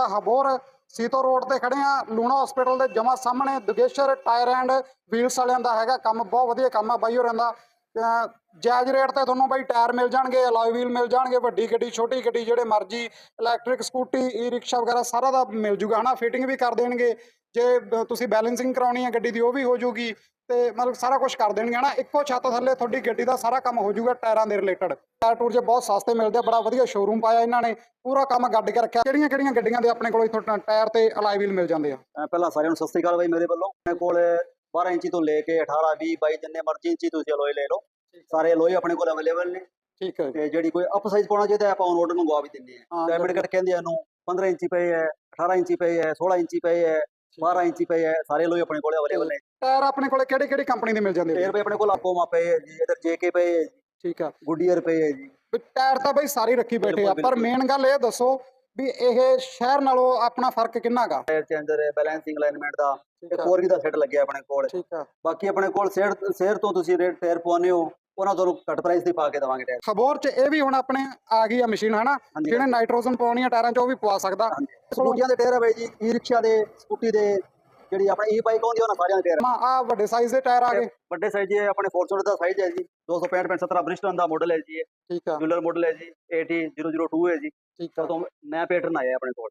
ਆਪਾਂ ਹਬੋਰ ਸੀਤੋ ਰੋਡ ਤੇ ਖੜੇ ਆ ਲੂਣਾ ਹਸਪੀਟਲ ਦੇ ਜਮਾ ਸਾਹਮਣੇ ਦੁਗੇਸ਼ਰ ਟਾਇਰ ਐਂਡ ਵੀਲਸ ਵਾਲਿਆਂ ਦਾ ਹੈਗਾ। ਕੰਮ ਬਹੁਤ ਵਧੀਆ ਕੰਮ ਆ, ਬਾਈ ਹੋਰਾਂ ਦਾ। ਜਾਇਜ਼ ਰੇਟ ਤੇ ਤੁਹਾਨੂੰ ਬਾਈ ਟਾਇਰ ਮਿਲ ਜਾਣਗੇ ਅਲੋਏ ਵੀਲ ਮਿਲ ਜਾਣਗੇ, ਵੱਡੀ ਗੱਡੀ, ਛੋਟੀ ਗੱਡੀ, ਜਿਹੜੇ ਮਰਜ਼ੀ ਇਲੈਕਟ੍ਰਿਕ ਸਕੂਟੀ ਈ ਰਿਕਸ਼ਾ ਵਗੈਰਾ ਸਾਰਾ ਦਾ ਮਿਲ ਜੂਗਾ, ਹਨਾ? ਫਿਟਿੰਗ ਵੀ ਕਰ ਦੇਣਗੇ। ਜੇ ਤੁਸੀਂ ਬੈਲੈਂਸਿੰਗ ਕਰਾਉਣੀ ਹੈ ਗੱਡੀ ਦੀ, ਉਹ ਵੀ ਹੋ ਜੂਗੀ ਤੇ ਮਤਲਬ ਸਾਰਾ ਕੁਝ ਕਰ ਦੇਣਗੇ, ਹਨਾ? ਇੱਕੋ ਛੱਤ ਥੱਲੇ ਤੁਹਾਡੀ ਗੱਡੀ ਦਾ ਸਾਰਾ ਕੰਮ ਹੋ ਜੂਗਾ ਟਾਇਰਾਂ ਦੇ ਰਿਲੇਟਡ ਟਾਇਰ ਟੂਰ ਜੇ ਬਹੁਤ ਸਸਤੇ ਮਿਲਦੇ ਆ, ਬੜਾ ਵਧੀਆ ਸ਼ੋਰੂਮ ਪਾਇਆ ਇਹਨਾਂ ਨੇ, ਪੂਰਾ ਕੰਮ ਗੱਡ ਕੇ ਰੱਖਿਆ। ਕਿਹੜੀਆਂ ਕਿਹੜੀਆਂ ਗੱਡੀਆਂ ਦੇ ਆਪਣੇ ਕੋਲ ਇੱਥੋਂ ਟਾਇਰ ਤੇ ਅਲਾਈ ਵੀਲ ਮਿਲ ਜਾਂਦੇ ਆ? ਪਹਿਲਾਂ ਸਾਰਿਆਂ ਨੂੰ ਸਤਿ ਸ੍ਰੀ ਅਕਾਲ ਬਾਈ, ਮੇਰੇ ਵੱਲੋਂ। ਆਪਣੇ ਕੋਲ 12 ਇੰਚੀ ਤੋਂ ਲੈ ਕੇ 18 20 22 ਜਿੰਨੇ ਮਰਜ਼ੀ ਇੰਚੀ ਤੁਸੀਂ ਅਲੋਏ ਲੈ ਲਓ। ਸਾਰੇ ਅਲੋਏ ਆਪਣੇ ਕੋਲ ਅਵੇਲੇਬਲ ਨੇ। ਠੀਕ ਹੈ ਤੇ ਜਿਹੜੀ ਕੋਈ ਅਪ ਸਾਈਜ਼ ਪਾਉਣਾ ਚਾਹੀਦਾ ਆਪਾਂ ਆਰਡਰ ਮੰਗਵਾ ਵੀ ਦਿੰਦੇ ਆ ਡਾਇਮੰਡ ਕੱਟ ਕਹਿੰਦੇ ਆ ਇਹਨੂੰ 15 ਇੰਚੀ ਪਏ ਹੈ 18 ਇੰਚੀ ਪਏ ਹੈ 16 ਇੰਚੀ ਪਏ ਹੈ 12 ਇੰਚੀ ਪਏ ਹੈ ਸਾਰੇ ਅਲੋਏ ਆਪਣੇ ਕੋਲ ਅਵੇਲੇਬਲ ਨੇ। ਟਾਇਰ ਆਪਣੇ ਕੋਲ ਕਿਹੜੀ ਕਿਹੜੀ ਕੰਪਨੀ ਦੇ ਮਿਲ ਜਾਂਦੇ ਆ ਟਾਇਰ ਆਪਣੇ ਕੋਲ ਆਪੋਮਾ ਪਏ ਹੈ ਜੀ ਇਧਰ ਜੇਕੇ ਪਏ ਹੈ ਜੀ। ਠੀਕ ਆ ਗੁੱਡੀਅਰ ਪਏ ਹੈ ਜੀ। ਟਾਇਰ ਤਾਂ ਬਈ ਸਾਰੇ ਰੱਖੀ ਬੈਠੇ ਆ ਪਰ। ਮੇਨ ਗੱਲ ਇਹ ਦੱਸੋ ਵੀ ਇਹ ਸ਼ਹਿਰ ਨਾਲੋਂ ਆਪਣਾ ਫ਼ਰਕ ਕਿੰਨਾ ਗਾ? ਟਾਇਰ ਦੇ ਅੰਦਰ ਬੈਲੈਂਸਿੰਗ ਅਲਾਈਨਮੈਂਟ ਦਾ ਹੋਰ ਵੀ ਦਾ ਸੈੱਟ ਲੱਗਿਆ ਆਪਣੇ ਕੋਲ। ਠੀਕ ਆ। ਬਾਕੀ ਆਪਣੇ ਕੋਲ ਸ਼ੇਅਰ ਸ਼ੇਅਰ ਤੋਂ ਤੁਸੀਂ ਰੇਟ ਟਾਇਰ ਪਵਾਉਂਦੇ ਹੋ ਉਹਨਾਂ ਤੋਂ ਘੱਟ ਪ੍ਰਾਈਸ ਦੀ ਪਾ ਕੇ ਦੇਵਾਂਗੇ ਟਾਇਰ ਖਬਰ ਚ ਇਹ ਵੀ ਹੁਣ ਆਪਣੇ ਆ ਗਈ ਆ ਮਸ਼ੀਨ ਹਨਾ? ਜਿਹਨੇ ਨਾਈਟ੍ਰੋਜਨ ਪਾਉਣੀ ਆ ਟਾਇਰਾਂ ਚ ਉਹ ਵੀ ਪਵਾ ਸਕਦਾ। ਸਕੂਟੀਆਂ ਦੇ ਟਾਇਰ ਆ ਬਾਈ ਜੀ ਈ ਰਿਕਸ਼ਾ ਦੇ ਸਕੂਟੀ ਦੇ। ਜਿਹੜੀ ਆਪਣੀ ਈ ਬਾਈਕ ਆਉਂਦੀ ਉਹਨਾਂ ਸਾਰਿਆਂ ਦੇ ਟਾਇਰ ਆ ਵੱਡੇ ਸਾਈਜ਼ ਦੇ ਟਾਇਰ ਆ ਗਏ। ਵੱਡੇ ਸਾਈਜ਼ ਹੈ ਆਪਣੇ ਫੋਰਚੂਨਰ ਦਾ ਸਾਈਜ਼ ਹੈ ਜੀ। 265 17 ਬ੍ਰਿਸਟਨ ਦਾ ਮਾਡਲ ਹੈ ਜੀ ਇਹ। ਠੀਕ ਆ। ਜੂਲਰ ਮਾਡਲ ਹੈ ਜੀ 80002 ਹੈ ਜੀ। ਠੀਕ ਆ। ਤੋਂ ਨया ਪੈਟਰਨ ਆਇਆ ਆਪਣੇ ਕੋਲ।